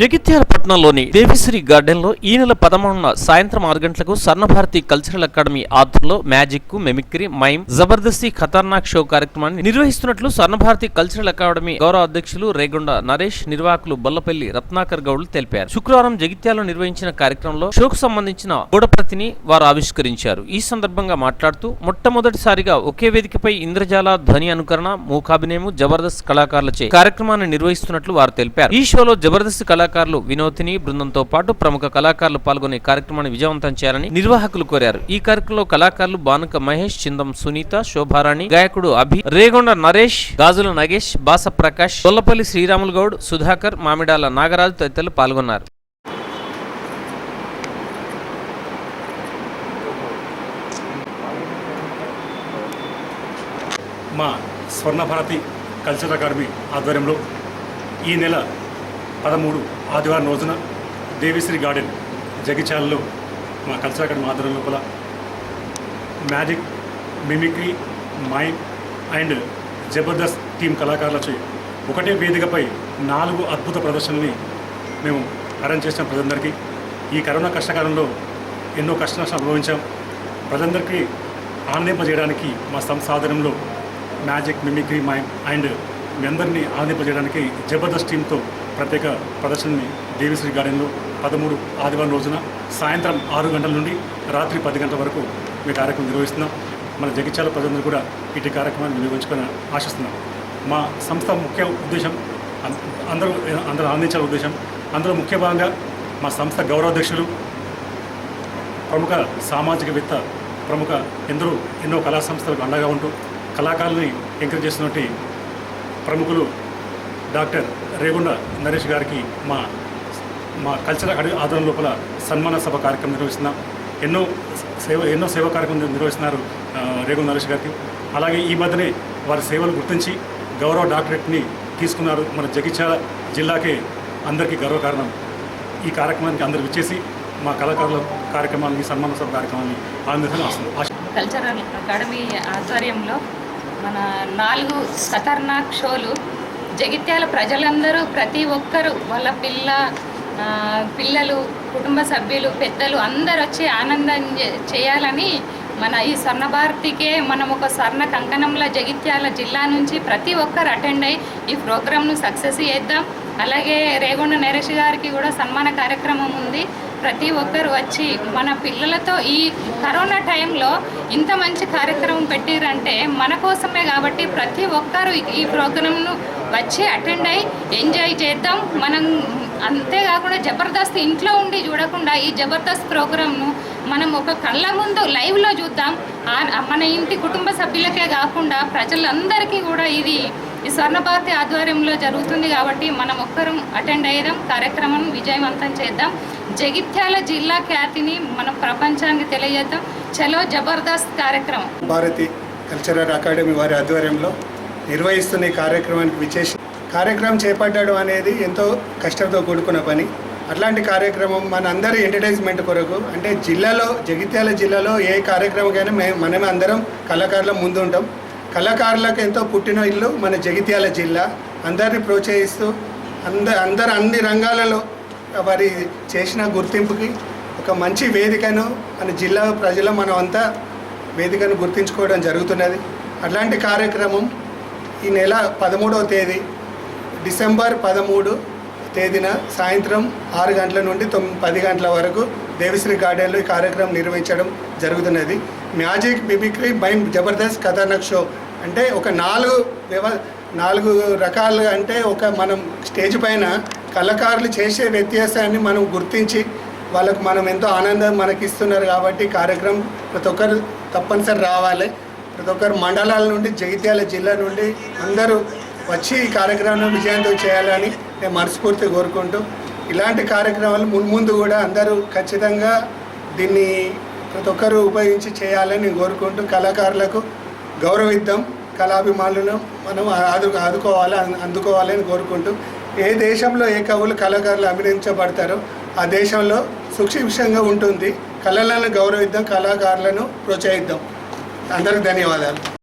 జగిత్యాల పట్టణంలోని దేవిశ్రీ గార్డెన్లో ఈ నెల పదమూడున సాయంత్రం ఆరు గంటలకు స్వర్ణభారతి కల్చరల్ అకాడమీ ఆధ్వర్యంలో మ్యాజిక్ మిమిక్రీ మైమ్ జబర్దస్తి ఖతర్నాక్ షో కార్యక్రమాన్ని నిర్వహిస్తున్నట్లు స్వర్ణభారతి కల్చరల్ అకాడమీ గౌరవ అధ్యక్షులు రేగొండ నరేష్ నిర్వాహకులు బొల్లపల్లి రత్నాకర్ గౌడ్లు తెలిపారు. శుక్రవారం జగిత్యాలలో నిర్వహించిన కార్యక్రమంలో షోకు సంబంధించిన గూడప్రతిని వారు ఆవిష్కరించారు. ఈ సందర్భంగా మాట్లాడుతూ మొట్టమొదటిసారిగా ఒకే వేదికపై ఇంద్రజాల ధ్వని అనుకరణ మూకాభినయము జబర్దస్త్ కళాకారులచే కార్యక్రమాన్ని నిర్వహిస్తున్నట్లు వారు తెలిపారు. ఈ షోలో జబర్దస్త్ కళాకారులు వినోదిని బృందంతో పాటు ప్రముఖ కళాకారులు పాల్గొనే కార్యక్రమాన్ని విజయవంతం చేయాలని నిర్వాహకులు కోరారు. ఈ కార్యక్రమంలో కళాకారులు బానుక మహేష్ చిందం సునీత శోభారాణి గాయకుడు అభి రేగొండ నరేష్ గాజుల నగేష్ బాస ప్రకాష్ గొల్లపల్లి శ్రీరాములు గౌడ్ సుధాకర్ మామిడాల నాగరాజు తదితరులు పాల్గొన్నారు. మా స్వర్ణభారతి కల్చర్ అకాడమీ ఆధ్వర్యంలో ఈ నెల పదమూడు ఆదివారం రోజున దేవిశ్రీ గార్డెన్ జగిత్యాలలో మా కల్చర్ అకాడమీ ఆధ్వర్యం లోపల magic mimicry mime and Jabardasth team కళాకారులచే ఒకటే వేదికపై నాలుగు అద్భుత ప్రదర్శనల్ని మేము అరేంజ్ చేసిన ప్రజలందరికీ. ఈ కరోనా కష్టకాలంలో ఎన్నో కష్ట అనుభవించాం. ప్రజలందరికీ ఆనందింపజేయడానికి మా సంస్థ ఆధ్వర్యంలో మ్యాజిక్ మిమిక్రీ మైమ్ అండ్ మీ అందరినీ ఆనందింపజేయడానికి జబర్దస్త్ టీంతో ప్రత్యేక ప్రదర్శనని దేవిశ్రీ గార్డెన్లో పదమూడు ఆదివారం రోజున సాయంత్రం ఆరు గంటల నుండి రాత్రి పది గంటల వరకు మీ కార్యక్రమం నిర్వహిస్తున్నాం. మన జగిత్యాల ప్రజలందరూ కూడా ఇటు కార్యక్రమాన్ని వినియోగించుకొని ఆశిస్తున్నాం. మా సంస్థ ముఖ్య ఉద్దేశం అం- అందరూ అందరూ ఆనందించాల ఉద్దేశం అందులో ముఖ్య భాగంగా మా సంస్థ గౌరవాధ్యక్షులు ప్రముఖ సామాజికవేత్త ప్రముఖ ఎందరో ఎన్నో కళా సంస్థలకు అండగా ఉంటూ కళాకారుల్ని ఎంకరేజ్ చేసినటువంటి ప్రముఖులు డాక్టర్ రేగుండ నరేష్ గారికి మా మా కల్చరల్ అడి ఆధ్వర్యం లోపల సన్మాన సభ కార్యక్రమం నిర్వహిస్తున్నాం. ఎన్నో సేవ ఎన్నో సేవా కార్యక్రమం నిర్వహిస్తున్నారు రేగుండ నరేష్ గారికి. అలాగే ఈ మధ్యనే వారి సేవలు గుర్తించి గౌరవ డాక్టరేట్ని తీసుకున్నారు మన జగిత్యాల జిల్లాకే అందరికీ గర్వకారణం ఈ కార్యక్రమానికి అందరు విచ్చేసి మా కళాకారుల కార్యక్రమాన్ని సన్మాన సభ కార్యక్రమాన్ని ఆనందించాలని వస్తుంది కల్చరల్ అకాడమీ ఆధ్వర్యంలో మన నాలుగు ఖతర్నాక్ షోలు జగిత్యాల ప్రజలందరూ ప్రతి ఒక్కరూ వాళ్ళ పిల్ల పిల్లలు కుటుంబ సభ్యులు పెద్దలు అందరు వచ్చి ఆనందం చేయాలని మన ఈ స్వర్ణ భారతికే మనం ఒక స్వర్ణ కంకణంలో జగిత్యాల జిల్లా నుంచి ప్రతి ఒక్కరు అటెండ్ అయ్యి ఈ ప్రోగ్రామ్ను సక్సెస్ చేద్దాం. అలాగే రేగొండ నరేష్ గారికి కూడా సన్మాన కార్యక్రమం ఉంది. ప్రతి ఒక్కరు వచ్చి మన పిల్లలతో ఈ కరోనా టైంలో ఇంత మంచి కార్యక్రమం పెట్టిరంటే మన కోసమే కాబట్టి ప్రతి ఒక్కరు ఈ ప్రోగ్రాంను వచ్చి అటెండ్ అయ్యి ఎంజాయ్ చేద్దాం. మనం అంతేకాకుండా జబర్దస్త్ ఇంట్లో ఉండి చూడకుండా ఈ జబర్దస్త్ ప్రోగ్రాంను మనం ఒక కళ్ళ ముందు లైవ్లో చూద్దాం. మన ఇంటి కుటుంబ సభ్యులకే కాకుండా ప్రజలందరికీ కూడా ఇది ఈ స్వర్ణభారతి ఆధ్వర్యంలో జరుగుతుంది కాబట్టి మనం ఒక్కరం అటెండ్ అయ్యాం కార్యక్రమం విజయవంతం చేద్దాం. జగిత్యాల జిల్లా ఖ్యాతిని మనం ప్రపంచానికి తెలియజేద్దాం. చలో జబర్దస్త్ కార్యక్రమం. భారతి కల్చరల్ అకాడమీ వారి ఆధ్వర్యంలో నిర్వహిస్తున్న ఈ కార్యక్రమానికి విశేష కార్యక్రమం చేపట్టడం అనేది ఎంతో కష్టంతో కూడుకున్న పని. అట్లాంటి కార్యక్రమం మన అందరి ఎంటర్టైన్మెంట్ కొరకు అంటే జిల్లాలో జగిత్యాల జిల్లాలో ఏ కార్యక్రమకైనా మేము మనమే అందరం కళాకారుల ముందు ఉంటాం కళాకారులకు ఎంతో పుట్టిన ఇల్లు మన జగిత్యాల జిల్లా. అందరిని ప్రోత్సహిస్తూ అంద అందరు అన్ని రంగాలలో వారి చేసిన గుర్తింపుకి ఒక మంచి వేదికను మన జిల్లా ప్రజలు మనం అంతా వేదికను గుర్తించుకోవడం జరుగుతున్నది. అట్లాంటి కార్యక్రమం ఈ నెల పదమూడవ తేదీ డిసెంబర్ పదమూడు తేదీన సాయంత్రం ఆరు గంటల నుండి తొమ్మిది పది గంటల వరకు దేవిశ్రీ గార్డెన్లో ఈ కార్యక్రమం నిర్వహించడం జరుగుతున్నది. Magic mimicry mime Jabardasth కథానక్ show అంటే ఒక నాలుగు వ్యవ నాలుగు రకాలుగా అంటే ఒక మనం స్టేజ్ పైన కళాకారులు చేసే వ్యత్యాసాన్ని మనం గుర్తించి వాళ్ళకు మనం ఎంతో ఆనందం మనకి ఇస్తున్నారు కాబట్టి కార్యక్రమం ప్రతి ఒక్కరు తప్పనిసరి రావాలి. ప్రతి ఒక్కరు మండలాల నుండి జగిత్యాల జిల్లా నుండి అందరూ వచ్చి ఈ కార్యక్రమాన్ని విజయవంతం చేయాలని నేను మనస్ఫూర్తి కోరుకుంటూ ఇలాంటి కార్యక్రమాలు మున్ముందు కూడా అందరూ ఖచ్చితంగా దీన్ని ప్రతి ఒక్కరూ ఉపయోగించి చేయాలని కోరుకుంటూ కళాకారులకు గౌరవిద్దాం కళాభిమానులను మనం ఆదు ఆదుకోవాలి అం- అందుకోవాలని కోరుకుంటూ ఏ దేశంలో ఏ కవులు కళాకారులు అభినందించబడతారో ఆ దేశంలో సుక్షిక్షంగా ఉంటుంది. కళలను గౌరవిద్దాం కళాకారులను ప్రోత్సహిద్దాం. అందరికి ధన్యవాదాలు.